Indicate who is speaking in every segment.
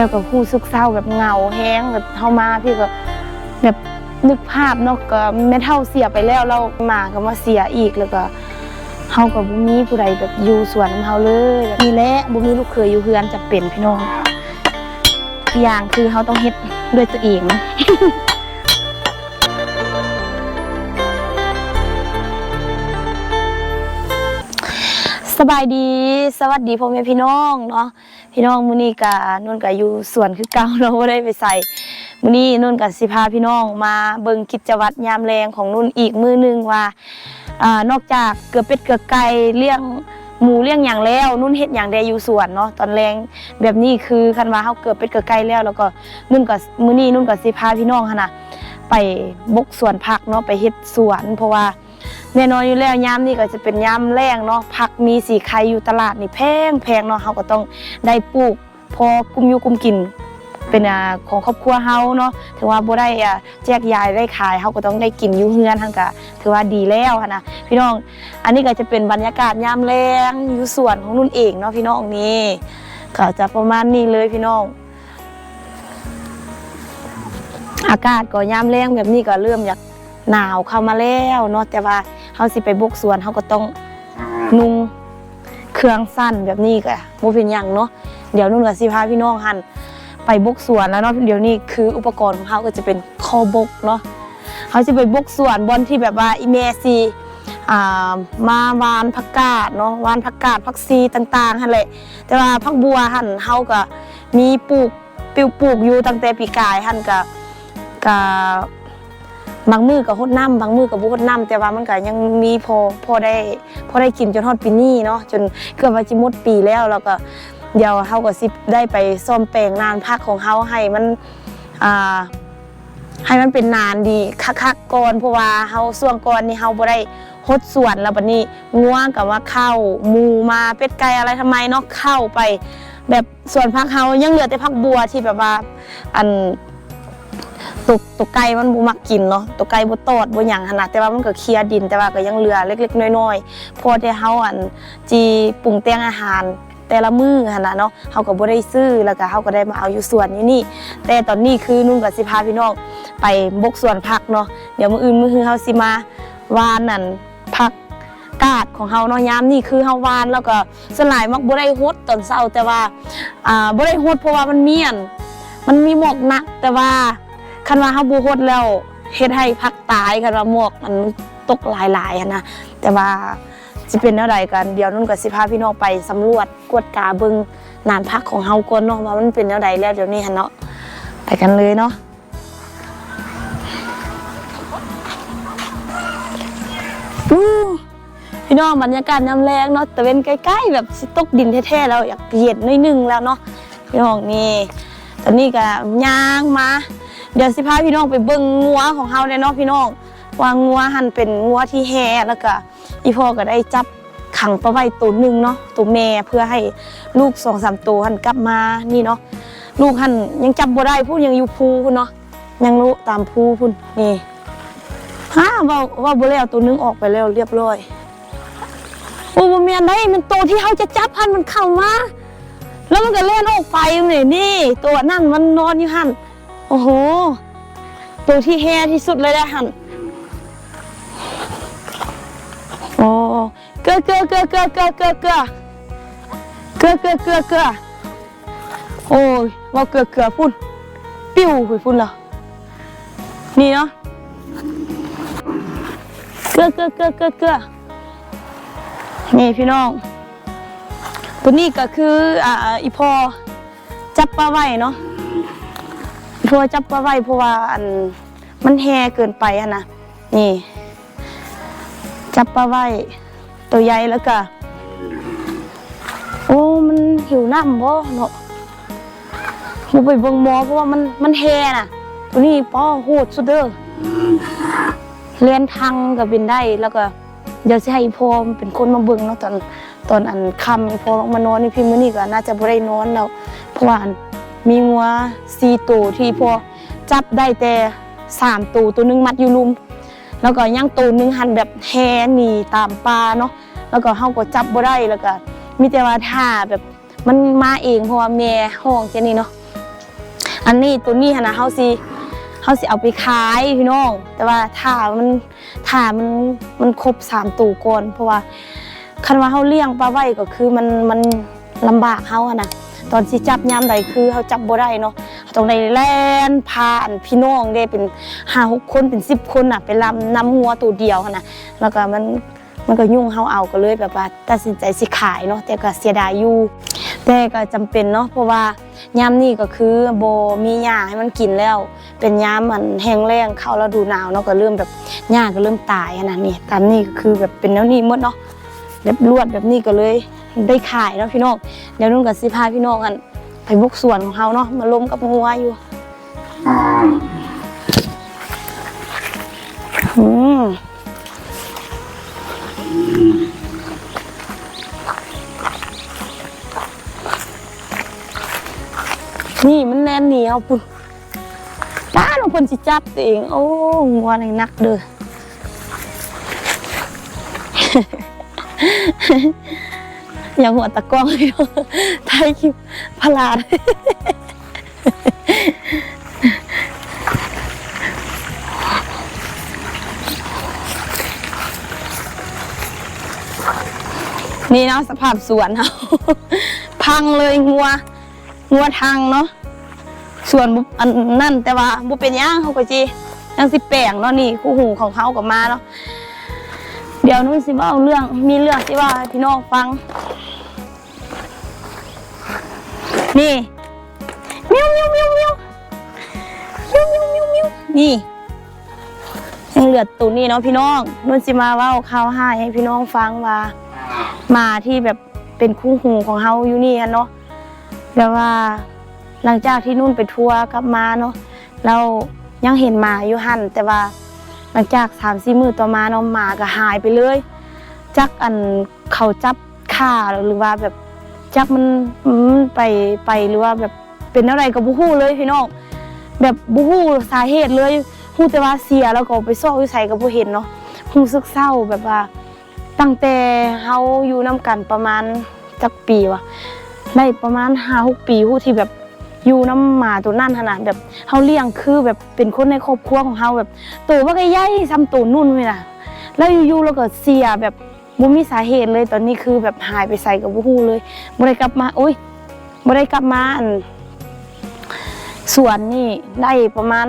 Speaker 1: แล้วก็ฮู้สึกเศร้าแบบเงาแห้งแบบเฮามาพี่ก็แบบนึกภาพเนาะก็แม่เท่าเสียไปแล้วเรามาก็มาเสียอีกแล้วก็เฮากับบุมีผู้ใดแบบอยู่สวนเฮาเลยแบบนี่แหละบุมีลูกเคยอยู่เฮือนจะเป็นพี่น้องอีกอย่างคือเฮาต้องเฮ็ดด้วยตัวเอง สบายดีสวัสดีพ่อแม่พี่น้องเนาะพี่น้องมื้อนี้ก็นุ่นก็อยู่สวนคือเก่าเราบ่ได้ไปใส่มื้อนี้นุ่นก็สิพาพี่น้องมาเบิ่งกิจวัตรยามแรงของนุ่นอีกมื้อหนึงว่าอ่านอกจากเกือเป็ดเกือไก่เลี้ยงหมูเลี้ยงหยังแล้วนุ่นเฮ็ดหยังได้อยู่สวนเนาะตอนแรงแบบนี้คือคันว่าเฮาเกือเป็ดเกือไก่แล้ว แล้วก็นุ่นก็มื้อนี้นุ่นก็สิพาพี่น้องหั่นน่ะไปบกสวนผักเนาะไปเฮ็ดสวนเพราะว่า แน่นอนอยู่แล้วยามนี่ก็จะเป็นยามแรงเนาะผักมีสีไข่อยู่ตลาดนี่แพงแพงเนาะเฮาก็ต้องได้ปลูก พอกุมอยู่กุมกินเป็นอของครอบครัวเฮาเนาะถือว่าบ่ได้อ่าแจกยายได้ขายเฮาก็ต้องได้กินอยู่เฮือนทั้งก็ถือว่าดีแล้วนนะพี่น้องอันนี้ก็จะเป็นบรรยากาศยามแรงอยู่สวนของนุ่นเองเนาะพี่น้องนี่ก็จะประมาณนี้เลยพี่น้อง อากาศก็ยามแรงแบบนี้ก็เริ่มอยาก หนาวเข้ามาแล้วเนาะแต่ว่าเฮาสิไปบุกสวนเฮาก็ต้องนุ่งเครื่องสั้นแบบนี้ก็บ่เป็นหยังเนาะเดี๋ยวนุ่นกับสิพาพี่น้องหันไปบุกสวนแล้วเนาะเดี๋ยวนี้คืออุปกรณ์ของเฮาก็จะเป็นคอบกเนาะเฮาสิไปบุกสวนบอนที่แบบว่าอีเมซีอ่ามาวานผักกาดเนาะวานผักกาดผักซีต่างๆหั่นแหละแต่ว่าผักบัวหั่นเฮาก็มีปลูกปิวปลูกอยู่ตั้งแต่ปีกายหั่นก็กั บางมือกับฮดน้ำบางมือกับบุฮดน้ำแต่ว่ามันก็ยังมีพอพอได้พอได้กินจนฮอดปีนี้เนาะจนเกือบว่าจิหมดปีแล้วแล้วก็เดี๋ยวเฮาก็สิได้ไปซ่อมแปลงนานพักของเฮาให้มันอ่าให้มันเป็นนานดีคักๆก่อนเพราะว่าเฮาส่วงก่อนนี่เฮาบ่ได้ฮดสวนแล้วบัดนี้งัวกับว่าเข้าหมูมาเป็ดไก่อะไรทำไมเนาะเข้าไป แบบสวนพักเฮายังเหลือแต่พักบัวที่แบบว่าอัน ตัวตัวไก่มันบ่มักกินเนาะตัวไก่บ่ตอดบ่หยังขนาดแต่ว่ามันก็เคลียร์ดินแต่ว่าก็ยังเหลือเล็กๆน้อยๆพอที่เฮาอันจีปรุงแต่งอาหารแต่ละมื้อหั่นน่ะเนาะเฮาก็บ่ได้ซื้อแล้วก็เฮาก็ได้มาเอาอยู่สวนอยู่นี่ แต่ตอนนี้คือนุ่นกับสิพาพี่น้องไปบกสวนผักเนาะเดี๋ยวมื้ออื่นมื้อฮือเฮาสิมาวานนั่นผักกาดของเฮาเนาะยามนี่คือเฮาวานแล้วก็สลายมักบ่ได้ฮดตอนเช้าแต่ว่าอ่าบ่ได้ฮดเพราะว่ามันเมียนมันมีหมอกหนักแต่ว่า คันว่าเฮาบ่ฮดแล้วเฮ็ดให้พักตายคันว่าหมวกมันตกหลายๆนะแต่ว่าสิเป็นแนวใดกันเดี๋ยวนุ่นก็สิพาพี่น้องไปสำรวจกวดกาเบิงนานพักของเฮาก่อนเนาะว่ามันเป็นแนวใดแล้วเดี๋ยวนี้หั่นเนาะไปกันเลยเนาะพี่น้องบรรยากาศยามแรงเนาะแต่เว้นใกล้ๆแบบสิตกดินแท้ๆแล้วอยากเย็นหนิดนึงแล้วเนาะพี่น้องนี่ตอนนี้ก็ย่างมา เดี๋ยวสิพาพี่น้องไปเบิ่งงัวของเฮาเนี่ยเนาะพี่น้องว่างัวหันเป็นงัวที่แห่แล้วก็อีพ่อก็ได้จับขังปลาไว้ตัวหนึ่งเนาะตัวแม่เพื่อให้ลูกสองสามตัวหันกลับมานี่เนาะลูกหันยังจับบ่ได้พูดยังอยู่ภูพุ่นเนาะยังรู้ตามภูพุ่นนี่ฮ่าว่าว่าบ่แล้วตัวหนึงออกไปแล้วเรียบร้อยโอ้บ่แม่นได้มันตัวที่เฮาจะจับหันมันเข้ามาแล้วมันก็เล่นออกไปนี่นี่ ตัวนั่นมันนอนอยู่หัน โอ้โห ตัวที่แฮที่สุดเลยนะฮันโอ้เกลือเกลือเกลือเกลือเกลือเกลือเกลือเกลือเกลือเกลือเกลือโอ้ยว่าเกลือเกลือพุ่น ปิ้วไปพุ่นเหรอนี่เนาะเกลือเกลือเกลือเกลือเกลือนี่พี่น้อง ตัวนี้ก็คืออ่าอีพอจับปลาไว้เนาะ เพราะว่าจับปลาไว้เพราะว่าอันมันแฮเกินไปอะนะนี่ จับปลาไว้ตัวใหญ่แล้วก็โอ้มันหิวน้ำบ่เนาะมูไปเบิ่งหมอเพราะว่ามันมันแฮน่ะ ตัวนี้ป้อโหดสุดเด้อเรียนทางก็บินได้แล้วก็เดี๋ยวสิให้พ่อมันเป็นคนมาเบิ่งเนาะตอนตอนอันคำพ่อลงมานอนนี่พี่มื้อนี้ก็น่าจะบ่ได้นอนแล้วเพราะว่าอัน มีงัวสี่ตัวที่พอจับได้แต่สามตัวตัวหนึงมัดอยู่ลุม แล้วก็ย่างตัวหนึงหันแบบแหนีตามปลาเนาะแล้วก็เฮาก็จับบ่ได้แล้วก็มีแต่ว่าท่าแบบมันมาเองเพราะว่าแม่ห้องเจนี่เนาะอันนี้ตัวนี้นะเฮาสิเฮาสิเอาไปขายพี่น้อง แต่ว่าถ้ามันถ้ามันมันครบสามตัวก่อนเพราะว่าคันว่าเฮาเลี้ยงปลาไว้ก็คือมันมันลำบากเฮาอะนะ ตอนสิจับยามใดคือเฮาจับบ่ได้เนาะเรงได้แล่นพานพี่น้องได้เป็น5 6คนเป็น10คนน่ะไปลำนำงัวตัวเดียวน่ะแล้วก็มันมันก็ยุ่งเฮาเอาก็เลยแบบว่าตัดสินใจสิขายเนาะแต่ก็เสียดายอยู่แต่ก็จำเป็นเนาะเพราะว่ายามนี้ก็คือโบมีหญ้าให้มันกินแล้ว เป็นยามมันแห้งแล้งเข้าฤดูหนาวเนาะก็เริ่มแบบหญ้าก็เริ่มตายขนาดนี้ตามนี้ก็คือแบบเป็นแนวนี้หมดเนาะเรียบรวดแบบนี้ก็เลย ได้ขายเนาะพี่น้องเดี๋ยวนุ่นกับสิพาพี่น้องกัน ไปบุกสวนของเขาเนาะมาล้มกับงัวอยู่อืมนี่มันแน่นเหนียวปุ่นป้าลงคนสิจับตัวเอง โอ้งัวในนักเด้อ อย่าหัวตะกล้องเลยเนาะถ่ายคลิปพลาดนี่เนาะสภาพสวนเขาพังเลยงัว งัวทางเนาะส่วนอันนั่นแต่ว่าบุเป็นย่างเขาก็จียังสิแปลงเนาะนี่คู่หูของเขากับมาเนาะเดี๋ยวนู้นสิว่าเอาเรื่องมีเรื่องสิว่าพี่น้องฟัง นี่มิวมิวมิวมิวมิวมิวมิวมิวนี่ยังเหลือตัวนี้เนาะพี่น้องนุ่นสิมาเว่าข่าวให้ให้พี่น้องฟังว่า มาที่แบบเป็นคู่หูของเฮาอยู่นี่เนาะแบบว่าหลังจากที่นุ่นไปทัวร์กลับมาเนาะเรายังเห็นหมาอยู่หันแต่ว่าหลังจากสามสี่มือต่อมาเนาะหมาก็หายไปเลยจักอันเขาจับฆ่าหรือว่าแบบ จักมันไปไปหรือว่าแบบเป็นอะไรกับบุฮู้เลยพี่น้องแบบบุฮู้สาเหตุเลยฮู้แต่ว่าเสียแล้วก็ไปซ่อกอยู่ใส่กับผู้เห็นเนาะฮู้สึกเศร้าแบบว่า ตั้งแต่เฮาอยู่นํกันประมาณจักปีวะได้ประมาณห้าหกปีฮู้ที่แบบอยู่น้ำหมาตัวนั่นขนาดแบบเฮาเลี้ยงคือแบบเป็นคนในครอบครัวของเฮาแบบตัวว่าก็ใหญ่ซ้ำตัวนุ่นเลยนะแล้วอยู่ๆเราก็เสียแบบ บ่มีสาเหตุเลยตอนนี้คือแบบหายไปใส่กับบ่ฮู้เลยบ่ได้กลับมาโอ้ยบ่ได้กลับมาอันสวนนี่ได้ประมาณ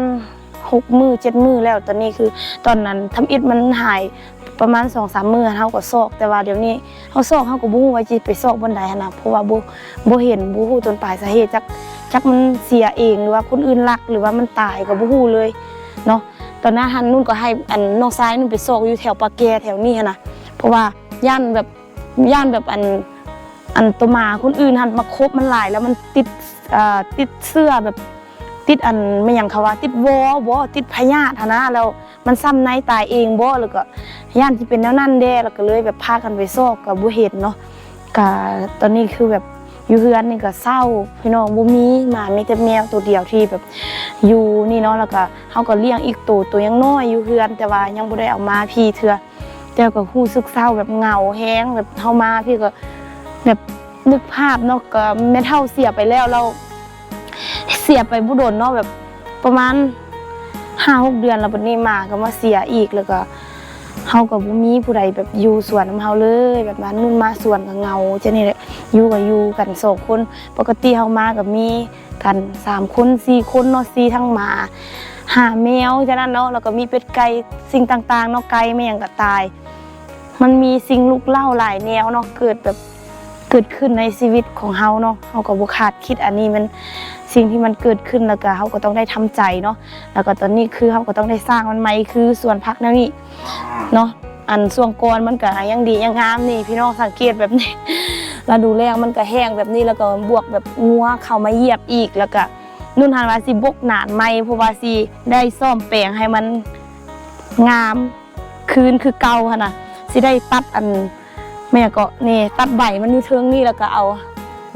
Speaker 1: 6มื้อ7มือแล้วตอนนี้คือตอนนั้นทำอิฐมันหายประมาณ2-3มือเฮาก็ซอก แต่ว่าเดี๋ยวนี้เฮาซอกเฮาก็บ่ฮู้ว่าสิไปซอกบนใดหันน่ะเพราะว่าบ่บ่เห็นบ่ฮู้ต้นปลายสาเหตุจักจักมันเสียเองหรือว่าคนอื่นรักหรือว่ามันตายก็บ่ฮู้เลยเนาะตอนหน้าหันนุ่นก็ให้อันน้องซ้ายนุ่นไปโซกอยู่แถวปาแกแถวนี้หั้นนะ เพราะว่าย่านแบบย่านแบบอันอันตัวมาคนอื่นหันมาคบมันหลาย แล้วมันติดอ่อติดเสื้อแบบติดอันไม่ยังเขาว่า ติดวอบ่ติดพยาธินะแล้วมันซ้ำในตายเองบ่แล้วก็ย่านที่เป็นแนวนั้นแด้แล้วก็เลยแบบพากันไปโซกกับบ่เห็นเนาะก็ตอนนี้คือแบบอยู่เฮือนนี่ก็เศร้าพี่น้องบ่มีหมามีแต่แมวตัวเดียวที่แบบอยู่นี่เนาะแล้วก็เฮาก็เลี้ยงอีกตัวตัวยังน้อยอยู่เฮือนแต่ว่ายังบ่ได้เอามาพี่เทื่อ แต่ก็รู้สึกเศร้าแบบเงาแฮงแบบเฮามาพี่ก็แบบนึกภาพเนาะก็แม่เฒ่าเสียไปแล้วเราเสียไปบ่โดนเนาะแบบประมาณ5-6เดือนแล้วบัดนี้มาก็มาเสียอีกแล้วก็เฮากับบ่มีผู้ใดแบบอยู่สวนนำเฮาเลย แบบว่านุ่นมาสวนกับเงาจะนี่แหละอยู่กับอยู่กันสองคนปกติเฮามากับมีกันสามคนสี่คนเนาะสี่ทั้งหมาหาแมวฉะนั้นเนาะแล้วก็มีเป็ดไก่สิ่งต่างๆเนาะไก่ไม่ยังก็ตาย มันมีสิ่งลุกเล่าหลายแนวเนาะเกิดแบบเกิดขึ้นในชีวิตของเฮาเนาะเฮาก็บ่คาดคิดอันนี้มันสิ่งที่มันเกิดขึ้นแล้วก็เฮาก็ต้องได้ทำใจเนาะแล้วก็ตอนนี้คือเฮาก็ต้องได้สร้างมันใหม่คือสวนผักแนวนี้เนาะอันส่วงกรมันก็ยังดียังงามนี่ พี่น้องสังเกตแบบนี้แล้วดูแรงมันก็แห้งแบบนี้แล้วก็บวกแบบงัวเข้ามาเหยียบอีกแล้วก็นุ่นหันว่าสิบกหนานไหมเพราะว่าสิได้ซ่อมแปลงให้มันงามคืนคือเก่าค่ะนะ สิได้ตัดอันแม่ก็นี่ตัดใบมันอยู่เทิงนี่แล้วก็เอา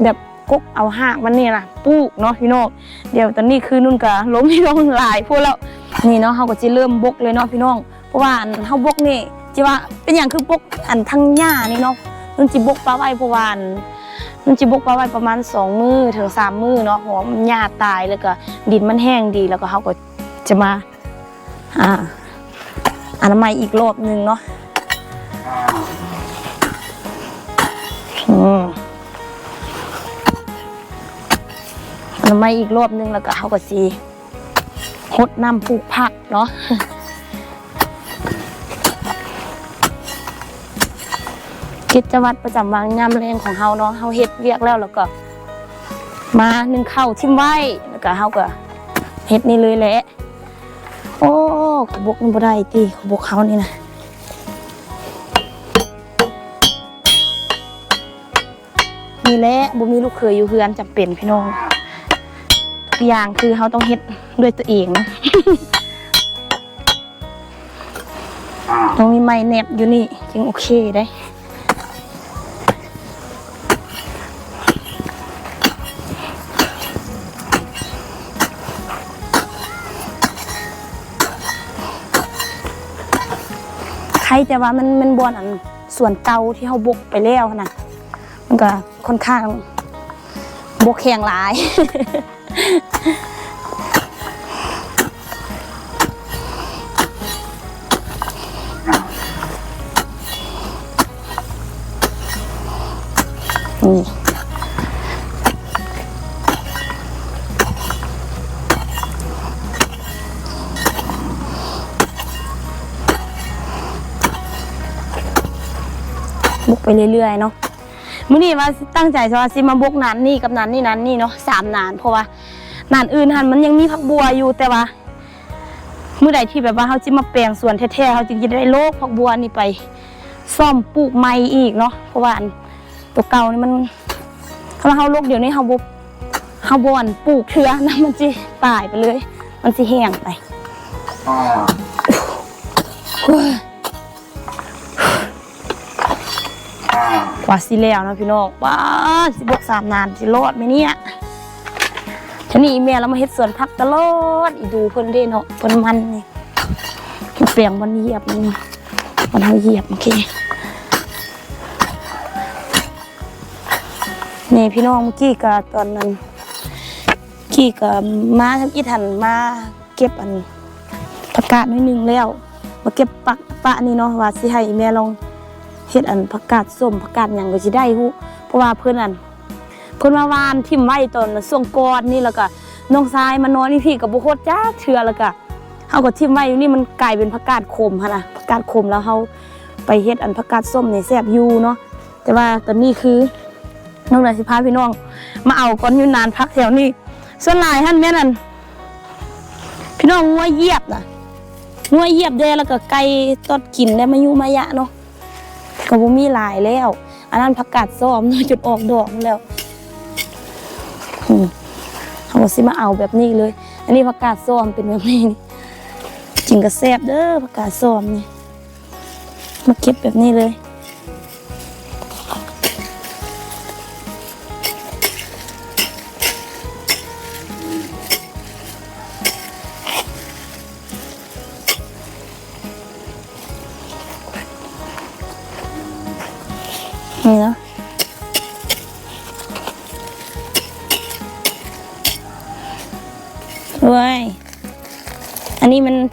Speaker 1: แบบกกเอาหากมันนี่นะปลูกเนาะพี่น้องเดี๋ยวตอนนี้คือนุ่นก็ล้มพี่น้องหลายพวกแล้วนี่เนาะเขาก็จะเริ่มบกเลยเนาะพี่น้อง เพราะว่าอันเฮาบกนี่จิว่าเป็นอย่างคือบกอันทั้งหญ้านี่เนาะนุ่นจิบกปลาไว้เพราะว่านมันจะบกไว้ประมาณสองมือถึงสามมือเนาะเพราะว่ามันหญ้าตายแล้วก็ดินมันแห้งดีแล้วก็เขาก็จะมาอ่าอนามัยอีกรอบหนึ่งเนาะ อืมามัยอีกรอบนึงแล้วก็เขาก็สีหดน้ำปลูกผักเนาะกิจวัตรประจำวันยามแรงของเฮาเนาะเฮาเฮ็ดเวียกแล้วแล้วก็ มาหนึ่งข้าวทิมไว้แล้วก็เฮาก็เฮ็ดนี่เลยแหละ โอ้ขบกมันบ่ได้ติขบกเขานี่นะ นี่แหละบ่มีลูกเคยอยู่เฮือนจำเป็นพี่น้องทุกอย่างคือเฮาต้องเฮ็ดด้วยตัวเองนะต้องมีไม้แนบอยู่นี่จึงโอเคได้ใครแต่ว่ามันมันบอนอันส่วนเก่าที่เขาบกไปแล้วนะมันก็ ค่อนข้างบกแข็งหลาย นี่บุกไปเรื่อยๆเนาะ มื้อนี้ว่าตั้งใจว่าสิมาบุกนานนี่กับนานนี่นานนี่เนาะสามนานเพราะว่านานอื่นหันมันยังมีผักบัวอยู่แต่ว่าเมื้อใดที่แบบว่าเขาจิมาแปลงสวนแท้ๆเขาจึงจะได้โลกผักบัวนี่ไป ซ่อมปลูกใหม่อีกเนาะเพราะว่าอันตัวเก่านี่มันถ้าเขาโลกเดี๋ยวนี้เขาบุเขาบอนปลูกเทือนะมันจะตายไปเลย มันจะแห้งไปเฮ้ยก ว่าสิแล้วนะพี่น้องว้าสิบกสามนานสิรอดไหมเนี่ยทีนี้อีเมียเรามาเฮ็ดสวนผักตลอดอีดูเพิ่นเด้เนาะเพิ่นมันนี่เปลี่ยงวันเหยียบนี่วันเฮาเหยียบโอเคนี่พี่น้องเมื่อกี้ก็ตอนนั้นกี้ก็มาทำอีทันมาเก็บอันผักกาดนิดนึงแล้วมาเก็บปักปะนี่เนาะว่าสิให้แม่ลอง เฮ็ดอันผักกาดส้มผักกาดหยังก็สิได้ฮู้เพราะว่าเพิ่นอันเพิ่นมาวานทิ่มไว้ตอนช่วงก่อนนี่แล้วก็น้องทรายมานอนนี่พี่กับบ่โคตรจ้าเทื่อแล้วก็เฮาก็ทิ่มไว้อยู่นี่มันกลายเป็นผักกาดขมหั่นน่ะผักกาดขมแล้วเฮาไปเฮ็ดอันผักกาดส้มนี่แซ่บอยู่เนาะแต่ว่าตอนนี้คือน้องนายสิพาพี่น้อง มาเอาก่อนอยู่นานพักแถวนี้ส่วนหลายท่านแม่นั่นพี่น้องงัวเยียบน่ะงัวเยียบได้แล้วก็ไก่ตอดกินได้มาอยู่มายะเนาะ ก็บ่มีหลายแล้ว อันนั้นผักกาดซ้อมเนาะจุดออกดอกแล้วอืมเขาก็สิมาเอาแบบนี้เลย อันนี้ผักกาดซ้อมเป็นแบบนี้นี่จริงก็แซ่บเด้อผักกาดซ้อมนี่มาเก็บแบบนี้เลย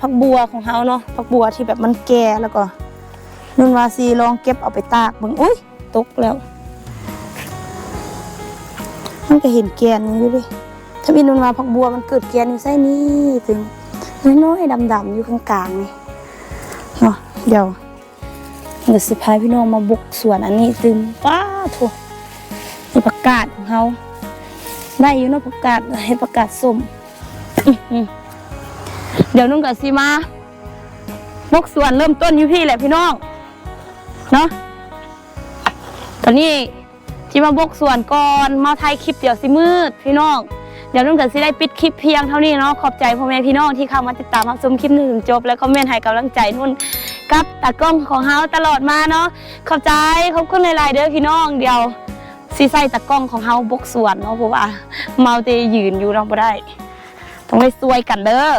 Speaker 1: ผักบัวของเขาเนาะผักบัวที่แบบมันแก่แล้วก็นุ่นวาซีลองเก็บเอาไปตากเบิ่งอุ้ยตกแล้วมันก็เห็นแกนอยู่ดิถ้าพี่นุ่นวาผักบัวมันเกิดแกนอยู่ไส้นี้ถึงน้อยๆดำๆอยู่ข้างกลางนี่เนาะเดี๋ยวเดี๋ยวสิพายพี่น้องมาบุกสวนอันนี้ตึมป้าโถนี่ประกาศของเขาได้อยู่เนาะประกาศให้ประกาศส้มอื้อหือ เดี๋ยวนุ่งกับซีมาบุกส่วนเริ่มต้นอยู่พี่แหละพี่น้อง เนาะตอนนี้ที่มาบกส่วนก่อนมาถ่ายคลิปเดี๋ยวสิมืด พี่น้อง เดี๋ยวนุ่นกับซีได้ปิดคลิปเพียงเท่านี้เนาะขอบใจพ่อแม่พี่น้องที่เข้ามาติดตามรับชมคลิปนี้ถึงจบ แล้วก็เมนให้กำลังใจนุ่นกับตากล้องของเฮาตลอดมาเนาะขอบใจขอบคุณหลายๆเด้อพี่น้องเดี๋ยวซีใส่ตากล้องของเฮาบกส่วนเนาะเพราะว่าเมาเตยืนอยู่เนาะบ่ได้ ต้องได้ซวยกันเด้อ